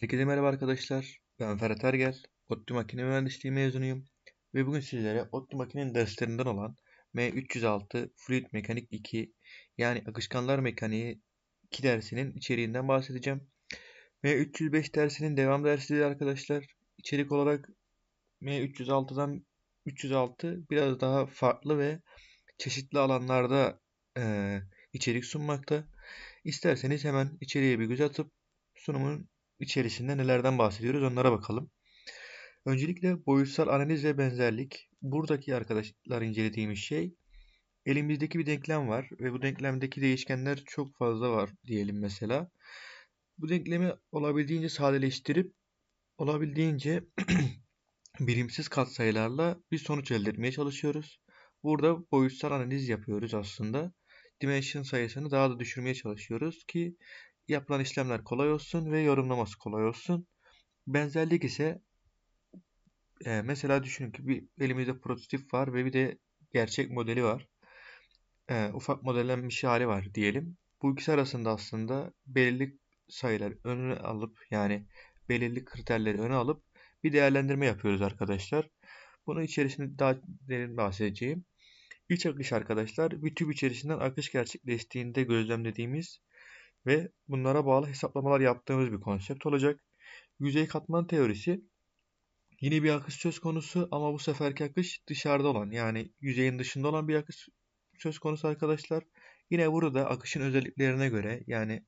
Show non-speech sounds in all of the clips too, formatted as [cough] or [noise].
Herkese merhaba arkadaşlar. Ben Ferhat Ergel. ODTÜ Makine Mühendisliği mezunuyum. Ve bugün sizlere ODTÜ Makine'nin derslerinden olan M306 Fluid Mekanik 2 yani akışkanlar mekaniği 2 dersinin içeriğinden bahsedeceğim. M305 dersinin devam dersidir arkadaşlar. İçerik olarak M306'dan 306 biraz daha farklı ve çeşitli alanlarda e, içerik sunmakta. İsterseniz hemen içeriye bir göz atıp sunumun içerisinde nelerden bahsediyoruz onlara bakalım. Öncelikle boyutsal analiz ve benzerlik. Buradaki arkadaşlar incelediğimiz şey elimizdeki bir denklem var ve bu denklemdeki değişkenler çok fazla var diyelim mesela. Bu denklemi olabildiğince sadeleştirip olabildiğince [clears throat] birimsiz katsayılarla bir sonuç elde etmeye çalışıyoruz. Burada boyutsal analiz yapıyoruz aslında. Dimension sayısını daha da düşürmeye çalışıyoruz ki yapılan işlemler kolay olsun ve yorumlaması kolay olsun. Benzerlik ise e, mesela düşünün ki bir elimizde prototip var ve bir de gerçek modeli var. E, ufak modellenmiş hali var diyelim. Bu ikisi arasında aslında belirli sayılar önüne alıp yani belirli kriterleri öne alıp bir değerlendirme yapıyoruz arkadaşlar. Bunun içerisinde daha derin bahsedeceğim. İç akış arkadaşlar bir tüp içerisinden akış gerçekleştiğinde gözlemlediğimiz ve bunlara bağlı hesaplamalar yaptığımız bir konsept olacak. Yüzey katman teorisi yine bir akış söz konusu ama bu seferki akış dışarıda olan yani yüzeyin dışında olan bir akış söz konusu arkadaşlar. Yine burada akışın özelliklerine göre yani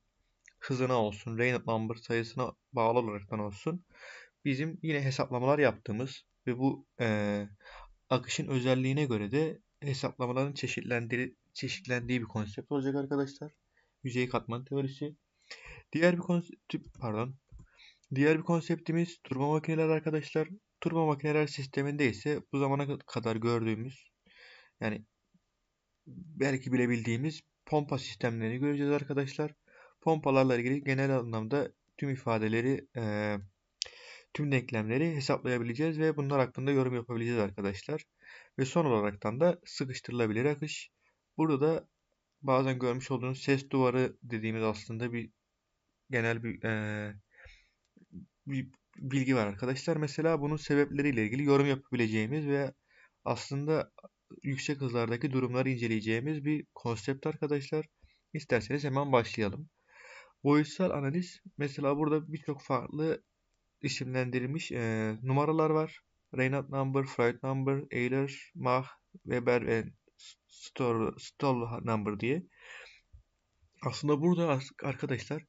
hızına olsun, Reynolds number sayısına bağlı olaraktan olsun bizim yine hesaplamalar yaptığımız ve bu e, akışın özelliğine göre de hesaplamaların çeşitlendiği, çeşitlendiği bir konsept olacak arkadaşlar yüzey katman teorisi. Diğer bir konsept pardon. Diğer bir konseptimiz turbo makineler arkadaşlar. Turbo makineler sisteminde ise bu zamana kadar gördüğümüz yani belki bilebildiğimiz pompa sistemlerini göreceğiz arkadaşlar. Pompalarla ilgili genel anlamda tüm ifadeleri e, tüm denklemleri hesaplayabileceğiz ve bunlar hakkında yorum yapabileceğiz arkadaşlar. Ve son olaraktan da sıkıştırılabilir akış. Burada da bazen görmüş olduğunuz ses duvarı dediğimiz aslında bir genel bir, e, bir bilgi var arkadaşlar. Mesela bunun sebepleriyle ilgili yorum yapabileceğimiz ve aslında yüksek hızlardaki durumları inceleyeceğimiz bir konsept arkadaşlar. İsterseniz hemen başlayalım. Boyutsal analiz mesela burada birçok farklı isimlendirilmiş e, numaralar var. Reynolds number, Freud number, Euler, Mach, Weber ve store, stall number diye. Aslında burada arkadaşlar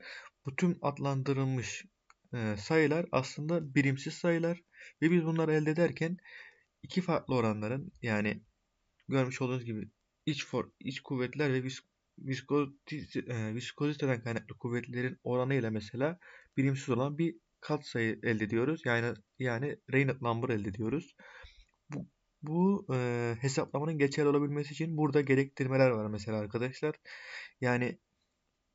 bu tüm adlandırılmış e, sayılar aslında birimsiz sayılar ve biz bunları elde ederken iki farklı oranların yani görmüş olduğunuz gibi iç for iç kuvvetler ve vis, viskozite, e, viskoziteden kaynaklı kuvvetlerin oranı ile mesela birimsiz olan bir katsayı elde ediyoruz. Yani yani Reynolds number elde ediyoruz. Bu, e, hesaplamanın geçerli olabilmesi için burada gerektirmeler var mesela arkadaşlar. Yani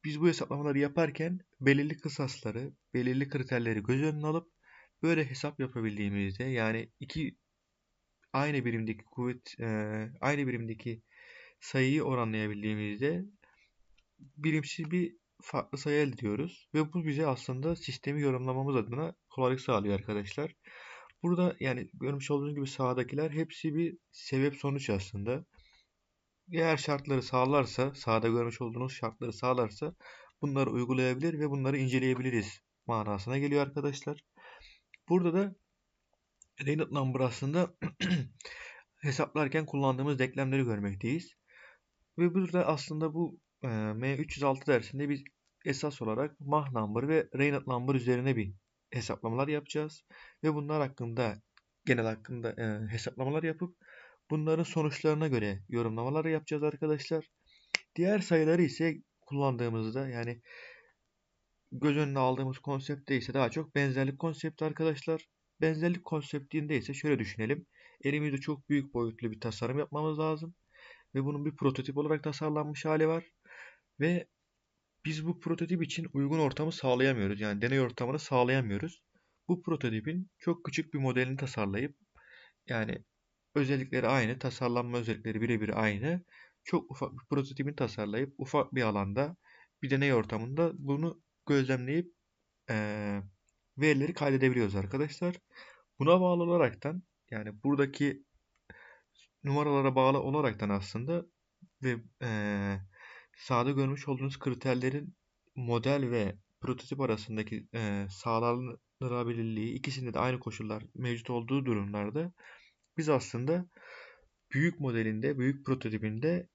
biz bu hesaplamaları yaparken belirli kısasları, belirli kriterleri göz önüne alıp böyle hesap yapabildiğimizde yani iki aynı birimdeki kuvvet, e, aynı birimdeki sayıyı oranlayabildiğimizde birimsiz bir farklı sayı elde ediyoruz. Ve bu bize aslında sistemi yorumlamamız adına kolaylık sağlıyor arkadaşlar. Burada yani görmüş olduğunuz gibi sağdakiler hepsi bir sebep sonuç aslında. Eğer şartları sağlarsa, sağda görmüş olduğunuz şartları sağlarsa bunları uygulayabilir ve bunları inceleyebiliriz manasına geliyor arkadaşlar. Burada da Reynolds number aslında [clears throat] hesaplarken kullandığımız denklemleri görmekteyiz. Ve burada aslında bu e, M306 dersinde biz esas olarak Mach number ve Reynolds number üzerine bir hesaplamalar yapacağız. Ve bunlar hakkında genel hakkında e, hesaplamalar yapıp bunların sonuçlarına göre yorumlamalar yapacağız arkadaşlar. Diğer sayıları ise kullandığımızda yani göz önüne aldığımız konseptte ise daha çok benzerlik konsepti arkadaşlar. Benzerlik konseptinde ise şöyle düşünelim. Elimizde çok büyük boyutlu bir tasarım yapmamız lazım. Ve bunun bir prototip olarak tasarlanmış hali var. Ve biz bu prototip için uygun ortamı sağlayamıyoruz. Yani deney ortamını sağlayamıyoruz. Bu prototipin çok küçük bir modelini tasarlayıp yani özellikleri aynı, tasarlanma özellikleri birebir aynı. Çok ufak bir prototipini tasarlayıp ufak bir alanda bir deney ortamında bunu gözlemleyip ee, verileri kaydedebiliyoruz arkadaşlar. Buna bağlı olaraktan yani buradaki numaralara bağlı olaraktan aslında ve eee sağda görmüş olduğunuz kriterlerin model ve prototip arasındaki e, sağlanabilirliği ikisinde de aynı koşullar mevcut olduğu durumlarda biz aslında büyük modelinde, büyük prototipinde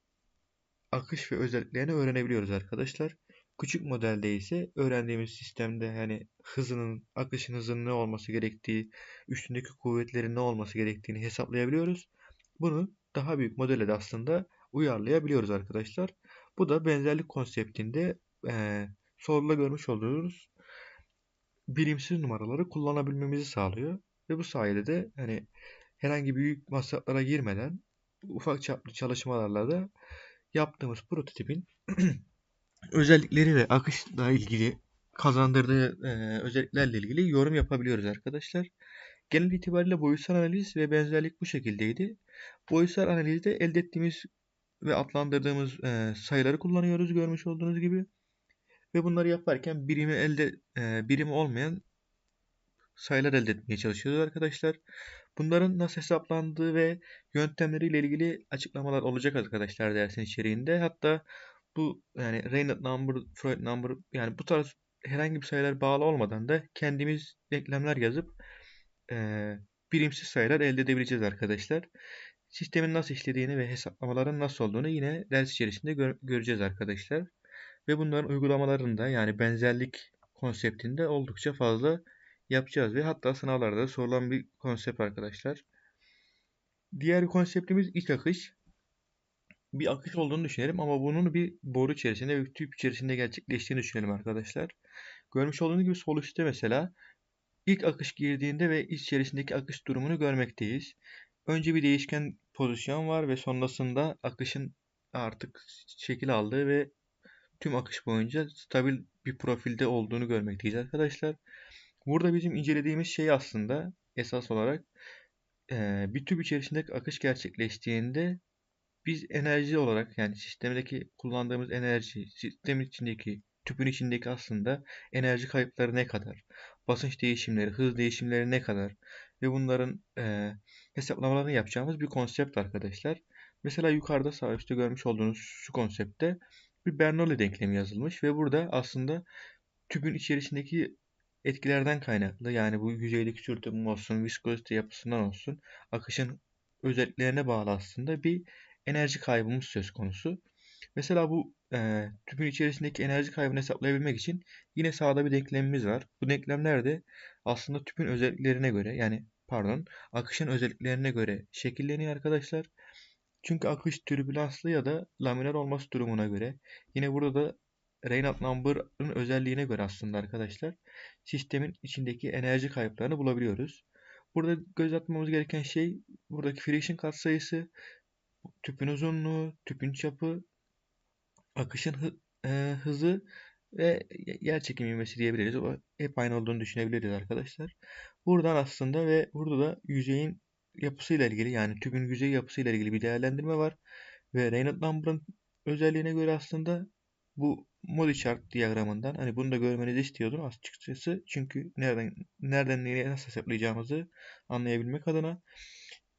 akış ve özelliklerini öğrenebiliyoruz arkadaşlar. Küçük modelde ise öğrendiğimiz sistemde yani hızının, akışın hızının ne olması gerektiği, üstündeki kuvvetlerin ne olması gerektiğini hesaplayabiliyoruz. Bunu daha büyük modele de aslında uyarlayabiliyoruz arkadaşlar. Bu da benzerlik konseptinde e, soruda görmüş olduğunuz birimsiz numaraları kullanabilmemizi sağlıyor. Ve bu sayede de hani herhangi büyük masraflara girmeden ufak çaplı çalışmalarla da yaptığımız prototipin [clears throat] özellikleri ve akışla ilgili kazandırdığı e, özelliklerle ilgili yorum yapabiliyoruz arkadaşlar. Genel itibariyle boyutsal analiz ve benzerlik bu şekildeydi. Boyutsal analizde elde ettiğimiz ve adlandırdığımız e, sayıları kullanıyoruz görmüş olduğunuz gibi. Ve bunları yaparken birimi elde e, birimi olmayan sayılar elde etmeye çalışıyoruz arkadaşlar. Bunların nasıl hesaplandığı ve yöntemleriyle ilgili açıklamalar olacak arkadaşlar dersin içeriğinde. Hatta bu yani Reynolds number, Freud number yani bu tarz herhangi bir sayılar bağlı olmadan da kendimiz denklemler yazıp e, birimsiz sayılar elde edebileceğiz arkadaşlar. Sistemin nasıl işlediğini ve hesaplamaların nasıl olduğunu yine ders içerisinde gör göreceğiz arkadaşlar. Ve bunların uygulamalarında yani benzerlik konseptinde oldukça fazla yapacağız ve hatta sınavlarda sorulan bir konsept arkadaşlar. Diğer konseptimiz iç akış. Bir akış olduğunu düşünelim ama bunun bir boru içerisinde ve tüp içerisinde gerçekleştiğini düşünelim arkadaşlar. Görmüş olduğunuz gibi sol üstte mesela ilk akış girdiğinde ve iç içerisindeki akış durumunu görmekteyiz. Önce bir değişken pozisyon var ve sonrasında akışın artık şekil aldığı ve tüm akış boyunca stabil bir profilde olduğunu görmekteyiz arkadaşlar. Burada bizim incelediğimiz şey aslında esas olarak bir tüp içerisindeki akış gerçekleştiğinde biz enerji olarak yani sistemdeki kullandığımız enerji, sistemin içindeki, tüpün içindeki aslında enerji kayıpları ne kadar, basınç değişimleri, hız değişimleri ne kadar ve bunların e, hesaplamalarını yapacağımız bir konsept arkadaşlar. Mesela yukarıda sağ üstte görmüş olduğunuz şu konseptte bir Bernoulli denklemi yazılmış ve burada aslında tüpün içerisindeki etkilerden kaynaklı yani bu yüzeydeki sürtünme olsun, viskozite yapısından olsun, akışın özelliklerine bağlı aslında bir enerji kaybımız söz konusu. Mesela bu e, tüpün içerisindeki enerji kaybını hesaplayabilmek için yine sağda bir denklemimiz var. Bu denklemler de aslında tüpün özelliklerine göre yani pardon akışın özelliklerine göre şekilleniyor arkadaşlar. Çünkü akış türbülanslı ya da laminer olması durumuna göre yine burada da Raynaud number'ın özelliğine göre aslında arkadaşlar sistemin içindeki enerji kayıplarını bulabiliyoruz. Burada göz atmamız gereken şey buradaki friction katsayısı, tüpün uzunluğu, tüpün çapı, akışın hı, e, hızı ve yer çekim ivmesi diyebiliriz. O hep aynı olduğunu düşünebiliriz arkadaşlar. Buradan aslında ve burada da yüzeyin yapısıyla ilgili yani tüpün yüzey yapısıyla ilgili bir değerlendirme var. Ve Raynaud number'ın özelliğine göre aslında bu Modi chart diyagramından hani bunu da görmenizi istiyordum açıkçası. Çünkü nereden nereden nereye nasıl hesaplayacağımızı anlayabilmek adına.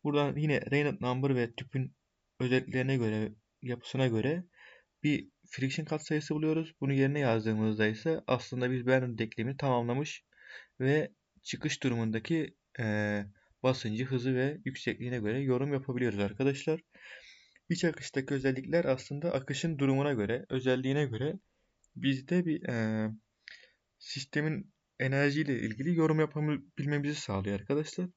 Buradan yine Raynaud number ve tüpün özelliklerine göre yapısına göre bir friction katsayısı buluyoruz. Bunu yerine yazdığımızda ise aslında biz Bernoulli denklemi tamamlamış ve çıkış durumundaki e, basıncı, hızı ve yüksekliğine göre yorum yapabiliyoruz arkadaşlar. İç akıştaki özellikler aslında akışın durumuna göre, özelliğine göre bizde bir e, sistemin enerjiyle ilgili yorum yapabilmemizi sağlıyor arkadaşlar.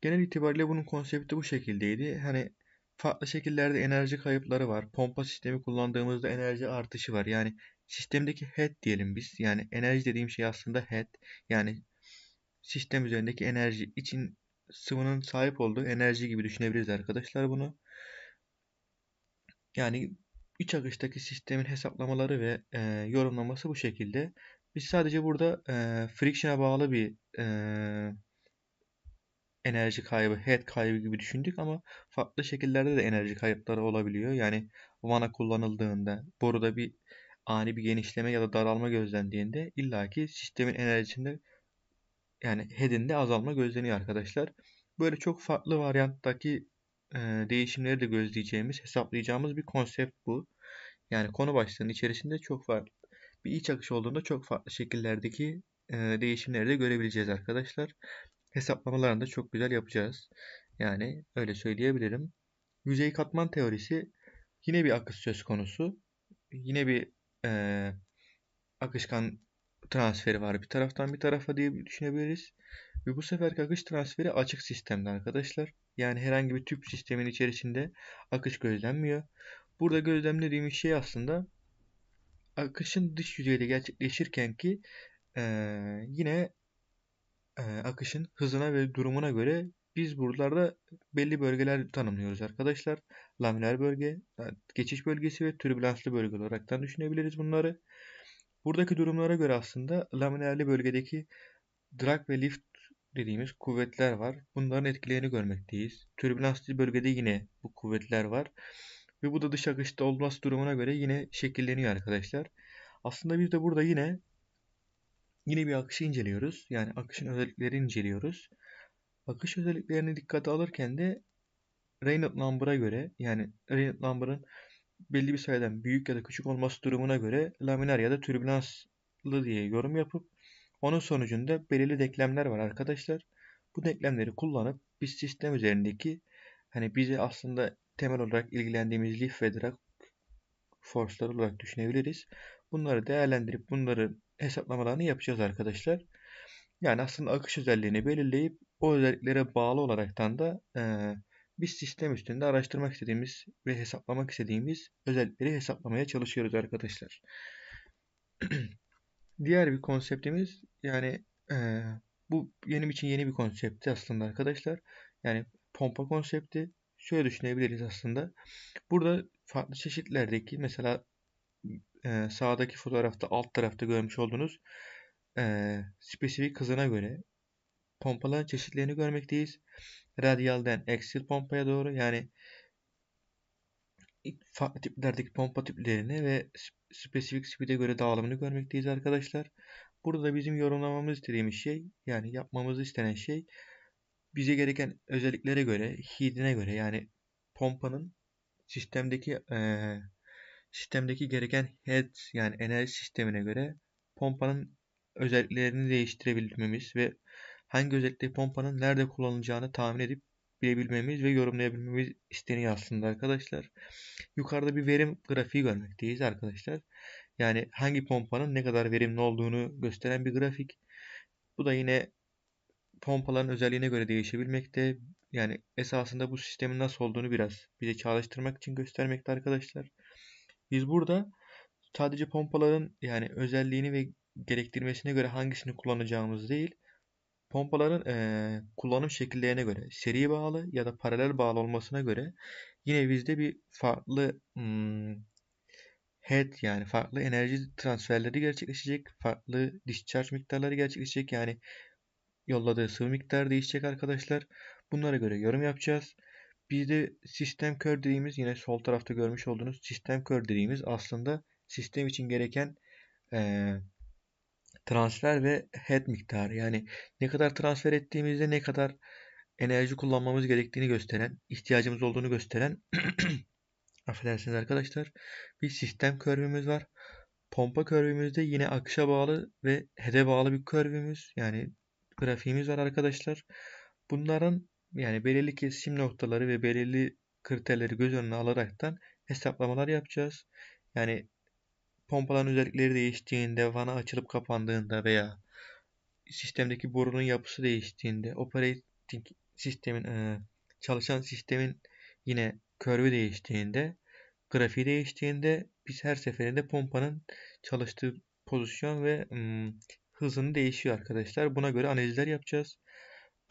Genel itibariyle bunun konsepti bu şekildeydi. Hani farklı şekillerde enerji kayıpları var. Pompa sistemi kullandığımızda enerji artışı var. Yani sistemdeki head diyelim biz. Yani enerji dediğim şey aslında head. Yani sistem üzerindeki enerji için sıvının sahip olduğu enerji gibi düşünebiliriz arkadaşlar bunu. Yani iç akıştaki sistemin hesaplamaları ve e, yorumlaması bu şekilde. Biz sadece burada e, friction'a bağlı bir e, enerji kaybı, head kaybı gibi düşündük ama farklı şekillerde de enerji kayıpları olabiliyor. Yani vana kullanıldığında, boruda bir ani bir genişleme ya da daralma gözlendiğinde illaki sistemin enerjisinde yani head'inde azalma gözleniyor arkadaşlar. Böyle çok farklı varyanttaki e, değişimleri de gözleyeceğimiz, hesaplayacağımız bir konsept bu. Yani konu başlığının içerisinde çok farklı bir iç akış olduğunda çok farklı şekillerdeki e, değişimleri de görebileceğiz arkadaşlar. Hesaplamalarını da çok güzel yapacağız. Yani öyle söyleyebilirim. Yüzey katman teorisi yine bir akış söz konusu. Yine bir e, akışkan transferi var bir taraftan bir tarafa diye düşünebiliriz. Ve bu seferki akış transferi açık sistemde arkadaşlar. Yani herhangi bir tüp sistemin içerisinde akış gözlenmiyor. Burada gözlemlediğimiz şey aslında akışın dış yüzeyde gerçekleşirken ki e, yine akışın hızına ve durumuna göre biz buralarda belli bölgeler tanımlıyoruz arkadaşlar. Laminer bölge, geçiş bölgesi ve türbülanslı bölge olaraktan düşünebiliriz bunları. Buradaki durumlara göre aslında laminerli bölgedeki drag ve lift dediğimiz kuvvetler var. Bunların etkilerini görmekteyiz. Türbülanslı bölgede yine bu kuvvetler var. Ve bu da dış akışta olması durumuna göre yine şekilleniyor arkadaşlar. Aslında biz de burada yine yine bir akışı inceliyoruz. Yani akışın özelliklerini inceliyoruz. Akış özelliklerini dikkate alırken de Reynolds number'a göre yani Reynolds number'ın belli bir sayıdan büyük ya da küçük olması durumuna göre laminer ya da türbülanslı diye yorum yapıp onun sonucunda belirli denklemler var arkadaşlar. Bu denklemleri kullanıp biz sistem üzerindeki hani bizi aslında temel olarak ilgilendiğimiz lift ve drag force'lar olarak düşünebiliriz. Bunları değerlendirip bunları hesaplamalarını yapacağız arkadaşlar. Yani aslında akış özelliğini belirleyip o özelliklere bağlı olaraktan da e, biz sistem üstünde araştırmak istediğimiz ve hesaplamak istediğimiz özellikleri hesaplamaya çalışıyoruz arkadaşlar. [clears throat] Diğer bir konseptimiz yani e, bu benim için yeni bir konsepti aslında arkadaşlar. Yani pompa konsepti şöyle düşünebiliriz aslında. Burada farklı çeşitlerdeki mesela e, sağdaki fotoğrafta alt tarafta görmüş olduğunuz e, spesifik hızına göre pompaların çeşitlerini görmekteyiz. Radyalden axial pompaya doğru yani farklı tiplerdeki pompa tiplerini ve spesifik speed'e göre dağılımını görmekteyiz arkadaşlar. Burada da bizim yorumlamamız istediğimiz şey yani yapmamızı istenen şey bize gereken özelliklere göre, heat'ine göre yani pompanın sistemdeki e, sistemdeki gereken head yani enerji sistemine göre pompanın özelliklerini değiştirebilmemiz ve hangi özellikle pompanın nerede kullanılacağını tahmin edip bilebilmemiz ve yorumlayabilmemiz isteniyor aslında arkadaşlar. Yukarıda bir verim grafiği görmekteyiz arkadaşlar. Yani hangi pompanın ne kadar verimli olduğunu gösteren bir grafik. Bu da yine pompaların özelliğine göre değişebilmekte. Yani esasında bu sistemin nasıl olduğunu biraz bize çalıştırmak için göstermekte arkadaşlar. Biz burada sadece pompaların yani özelliğini ve gerektirmesine göre hangisini kullanacağımız değil, pompaların e, kullanım şekillerine göre seri bağlı ya da paralel bağlı olmasına göre yine bizde bir farklı hmm, head yani farklı enerji transferleri gerçekleşecek, farklı discharge miktarları gerçekleşecek yani yolladığı sıvı miktarı değişecek arkadaşlar. Bunlara göre yorum yapacağız. Bir de sistem kör dediğimiz yine sol tarafta görmüş olduğunuz sistem kör dediğimiz aslında sistem için gereken e, transfer ve head miktarı. Yani ne kadar transfer ettiğimizde ne kadar enerji kullanmamız gerektiğini gösteren, ihtiyacımız olduğunu gösteren [clears throat] affedersiniz arkadaşlar bir sistem körvümüz var. Pompa körvümüzde yine akışa bağlı ve head'e bağlı bir körvümüz yani grafiğimiz var arkadaşlar. Bunların yani belirli kesişim noktaları ve belirli kriterleri göz önüne alaraktan hesaplamalar yapacağız. Yani pompaların özellikleri değiştiğinde, vana açılıp kapandığında veya sistemdeki borunun yapısı değiştiğinde, operating sistemin e, çalışan sistemin yine körvü değiştiğinde, grafiği değiştiğinde biz her seferinde pompanın çalıştığı pozisyon ve hızını değişiyor arkadaşlar. Buna göre analizler yapacağız.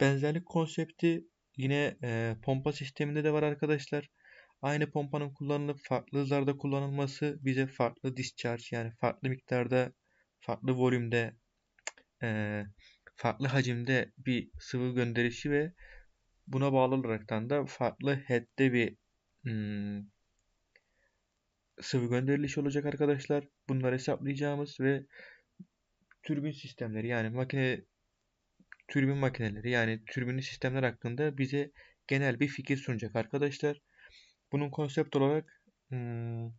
Benzerlik konsepti yine e, pompa sisteminde de var arkadaşlar. Aynı pompanın kullanılıp farklı hızlarda kullanılması bize farklı discharge yani farklı miktarda, farklı volümde, e, farklı hacimde bir sıvı gönderişi ve buna bağlı olaraktan da farklı head'de bir hmm, sıvı gönderilişi olacak arkadaşlar. Bunları hesaplayacağımız ve türbin sistemleri yani makine türbin makineleri yani türbinli sistemler hakkında bize genel bir fikir sunacak arkadaşlar. Bunun konsept olarak hmm,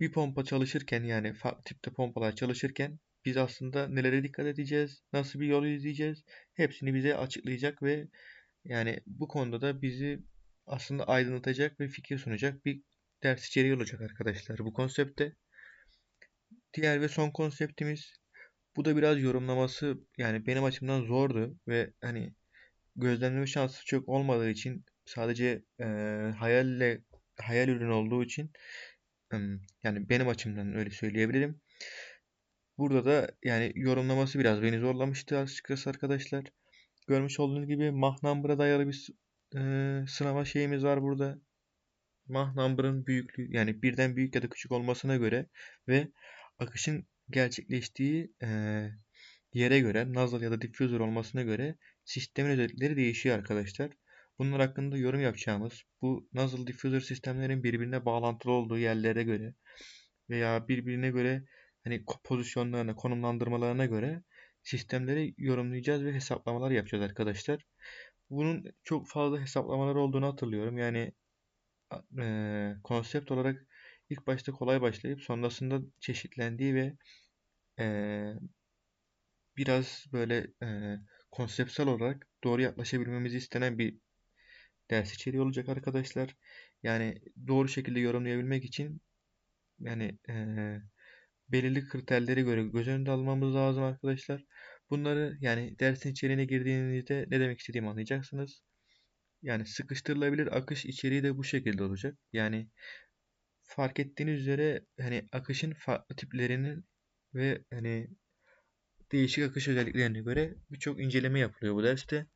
bir pompa çalışırken yani farklı tipte pompalar çalışırken biz aslında nelere dikkat edeceğiz, nasıl bir yol izleyeceğiz hepsini bize açıklayacak ve yani bu konuda da bizi aslında aydınlatacak ve fikir sunacak bir ders içeriği olacak arkadaşlar bu konsepte. Diğer ve son konseptimiz bu da biraz yorumlaması yani benim açımdan zordu ve hani gözlemleme şansı çok olmadığı için sadece e, hayalle hayal ürün olduğu için yani benim açımdan öyle söyleyebilirim. Burada da yani yorumlaması biraz beni zorlamıştı açıkçası arkadaşlar. Görmüş olduğunuz gibi mach number'a dayalı bir e, sınava şeyimiz var burada. Mach number'ın büyüklüğü yani birden büyük ya da küçük olmasına göre ve akışın gerçekleştiği e, yere göre nozzle ya da diffuser olmasına göre sistemin özellikleri değişiyor arkadaşlar. Bunlar hakkında yorum yapacağımız bu nozzle diffuser sistemlerin birbirine bağlantılı olduğu yerlere göre veya birbirine göre hani pozisyonlarına, konumlandırmalarına göre sistemleri yorumlayacağız ve hesaplamalar yapacağız arkadaşlar. Bunun çok fazla hesaplamalar olduğunu hatırlıyorum. Yani e, konsept olarak ilk başta kolay başlayıp sonrasında çeşitlendiği ve e, biraz böyle e, konseptsel olarak doğru yaklaşabilmemizi istenen bir ders içeriği olacak arkadaşlar. Yani doğru şekilde yorumlayabilmek için yani e, belirli kriterlere göre göz önünde almamız lazım arkadaşlar. Bunları yani dersin içeriğine girdiğinizde ne demek istediğimi anlayacaksınız. Yani sıkıştırılabilir akış içeriği de bu şekilde olacak. Yani fark ettiğiniz üzere hani akışın farklı tiplerinin ve hani değişik akış özelliklerine göre birçok inceleme yapılıyor bu derste.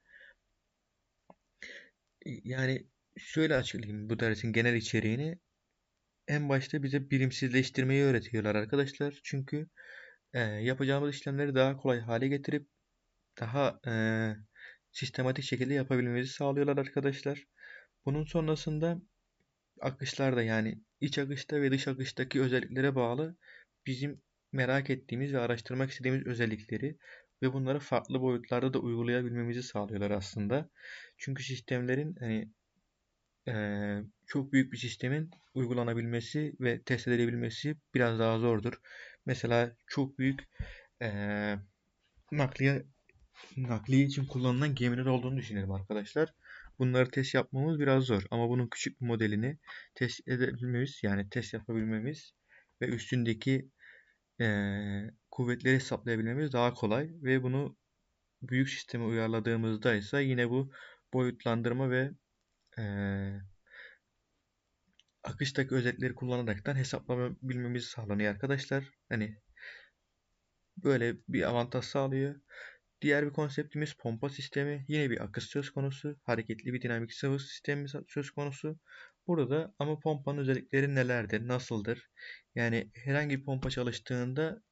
Yani şöyle açıklayayım bu dersin genel içeriğini. En başta bize birimsizleştirmeyi öğretiyorlar arkadaşlar. Çünkü e, yapacağımız işlemleri daha kolay hale getirip daha e, sistematik şekilde yapabilmemizi sağlıyorlar arkadaşlar. Bunun sonrasında akışlarda yani iç akışta ve dış akıştaki özelliklere bağlı bizim merak ettiğimiz ve araştırmak istediğimiz özellikleri ve bunları farklı boyutlarda da uygulayabilmemizi sağlıyorlar aslında. Çünkü sistemlerin hani e, çok büyük bir sistemin uygulanabilmesi ve test edilebilmesi biraz daha zordur. Mesela çok büyük e, nakliye nakliye için kullanılan gemiler olduğunu düşünelim arkadaşlar. Bunları test yapmamız biraz zor ama bunun küçük bir modelini test edebilmemiz yani test yapabilmemiz ve üstündeki e, kuvvetleri hesaplayabilmemiz daha kolay ve bunu büyük sisteme uyarladığımızda ise yine bu boyutlandırma ve e, akıştaki özellikleri kullanaraktan hesaplayabilmemiz sağlanıyor arkadaşlar. Hani böyle bir avantaj sağlıyor. Diğer bir konseptimiz pompa sistemi. Yine bir akış söz konusu. Hareketli bir dinamik sıvı sistemi söz konusu. Burada ama pompanın özellikleri nelerdir, nasıldır? Yani herhangi bir pompa çalıştığında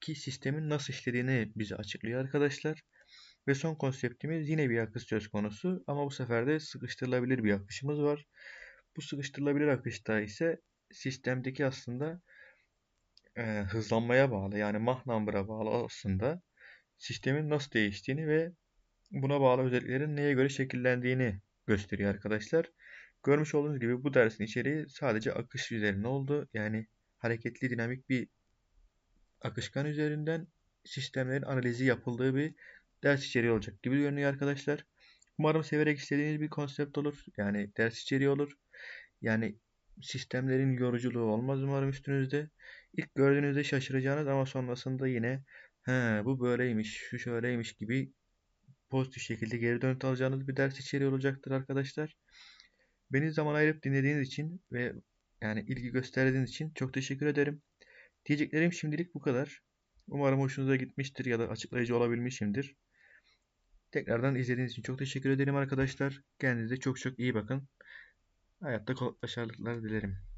ki sistemin nasıl işlediğini bize açıklıyor arkadaşlar. Ve son konseptimiz yine bir akış söz konusu ama bu sefer de sıkıştırılabilir bir akışımız var. Bu sıkıştırılabilir akışta ise sistemdeki aslında e, hızlanmaya bağlı yani Mach number'a bağlı aslında sistemin nasıl değiştiğini ve buna bağlı özelliklerin neye göre şekillendiğini gösteriyor arkadaşlar. Görmüş olduğunuz gibi bu dersin içeriği sadece akış üzerine oldu. Yani hareketli dinamik bir akışkan üzerinden sistemlerin analizi yapıldığı bir ders içeriği olacak gibi görünüyor arkadaşlar. Umarım severek istediğiniz bir konsept olur. Yani ders içeriği olur. Yani sistemlerin yoruculuğu olmaz umarım üstünüzde. İlk gördüğünüzde şaşıracağınız ama sonrasında yine he bu böyleymiş, şu şöyleymiş gibi pozitif şekilde geri dönüt alacağınız bir ders içeriği olacaktır arkadaşlar. Beni zaman ayırıp dinlediğiniz için ve yani ilgi gösterdiğiniz için çok teşekkür ederim. Diyeceklerim şimdilik bu kadar. Umarım hoşunuza gitmiştir ya da açıklayıcı olabilmişimdir. Tekrardan izlediğiniz için çok teşekkür ederim arkadaşlar. Kendinize çok çok iyi bakın. Hayatta başarılar dilerim.